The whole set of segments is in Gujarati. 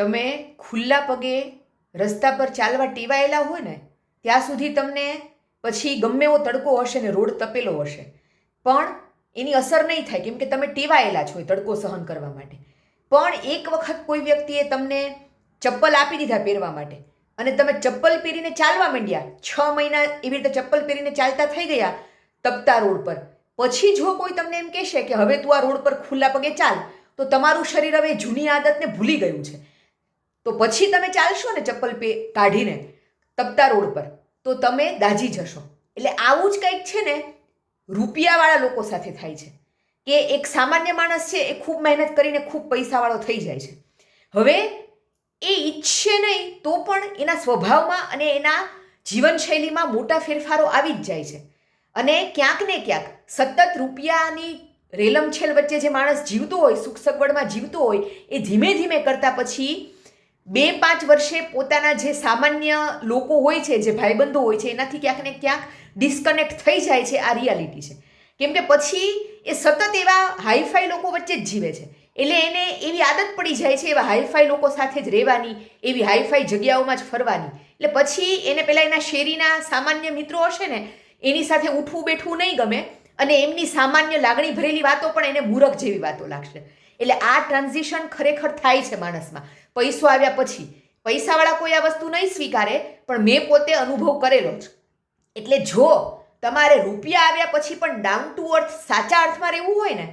તમે ખુલ્લા પગે રસ્તા પર ચાલવા ટેવાયેલા હોય ને, ત્યાં સુધી તમને પછી ગમે એવો તડકો હશે ને રોડ તપેલો હશે. પણ એની અસર નહીં થાય, કેમ કે તમે ટેવાયેલા છો તડકો સહન કરવા માટે. પણ એક વખત કોઈ વ્યક્તિએ તમને ચપ્પલ આપી દીધા પહેરવા માટે અને તમે ચપ્પલ પહેરીને ચાલવા માંડ્યા, છ મહિના એવી રીતે ચપ્પલ પહેરીને ચાલતા થઈ ગયા તપતા રોડ પર. પછી જો કોઈ તમને એમ કહેશે કે હવે તું આ રોડ પર ખુલ્લા પગે ચાલ, તો તમારું શરીર હવે જૂની આદતને ભૂલી ગયું છે. તો પછી તમે ચાલશો ને ચપ્પલ પે કાઢીને તપતા રોડ પર, તો તમે દાજી જશો. એટલે આવું જ કંઈક છે ને રૂપિયાવાળા લોકો સાથે થાય છે. કે એક સામાન્ય માણસ છે એ ખૂબ મહેનત કરીને ખૂબ પૈસાવાળો થઈ જાય છે. હવે એ ઈચ્છે નહીં તો પણ એના સ્વભાવમાં અને એના જીવનશૈલીમાં મોટા ફેરફારો આવી જ જાય છે. અને ક્યાંક ને ક્યાંક સતત રૂપિયાની રેલમછેલ વચ્ચે જે માણસ જીવતો હોય, સુખ સગવડમાં જીવતો હોય, એ ધીમે ધીમે કરતાં પછી બે પાંચ વર્ષે પોતાના જે સામાન્ય લોકો હોય છે, જે ભાઈબંધો હોય છે, એનાથી ક્યાંક ને ક્યાંક ડિસ્કનેક્ટ થઈ જાય છે, આ રિયાલિટી છે. કેમ કે પછી એ સતત એવા હાઈફાઈ લોકો વચ્ચે જ જીવે છે. એટલે એને એવી આદત પડી જાય છે, એવા હાઈફાઈ લોકો સાથે જ રહેવાની, એવી હાઈફાઈ જગ્યાઓમાં જ ફરવાની. એટલે પછી એને પહેલાં એના શેરીના સામાન્ય મિત્રો હશે ને, એની સાથે ઉઠવું બેઠવું નહીં ગમે અને એમની સામાન્ય લાગણી ભરેલી વાતો પણ એને મૂરખ જેવી વાતો લાગશે. એટલે આ ટ્રાન્ઝિશન ખરેખર થાય છે માણસમાં. પૈસો આવ્યા પછી. પૈસાવાળા કોઈ આ વસ્તુ નહીં સ્વીકારે, પણ મેં પોતે અનુભવ કરેલો છે એટલે જો તમારે રૂપિયા આવ્યા પછી પણ ડાઉન ટુ અર્થ સાચા અર્થમાં રહેવું હોય ને,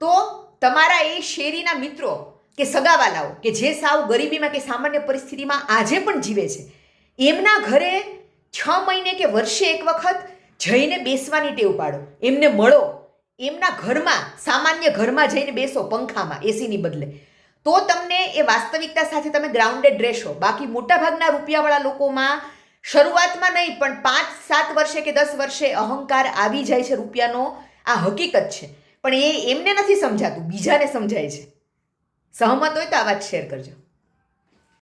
તો તમારા એ શેરીના મિત્રો કે સગાવાલાઓ કે જે સાવ ગરીબીમાં કે સામાન્ય પરિસ્થિતિમાં આજે પણ જીવે છે, એમના ઘરે છ મહિને કે વર્ષે એક વખત જઈને બેસવાની ટેવ પાડો. એમને મળો. એમના ઘરમાં, સામાન્ય ઘરમાં જઈને બેસો પંખામાં એસીની બદલે. તો તમને એ વાસ્તવિકતા સાથે તમે ગ્રાઉન્ડેડ રહેશો. બાકી મોટાભાગના રૂપિયાવાળા લોકોમાં શરૂઆતમાં નહીં, પણ પાંચ, સાત વર્ષે કે દસ વર્ષે અહંકાર આવી જાય છે રૂપિયાનો. આ હકીકત છે. પણ એ એમને નથી સમજાતું, બીજાને સમજાય છે. સહમત હોય તો આ વાત શેર કરજો.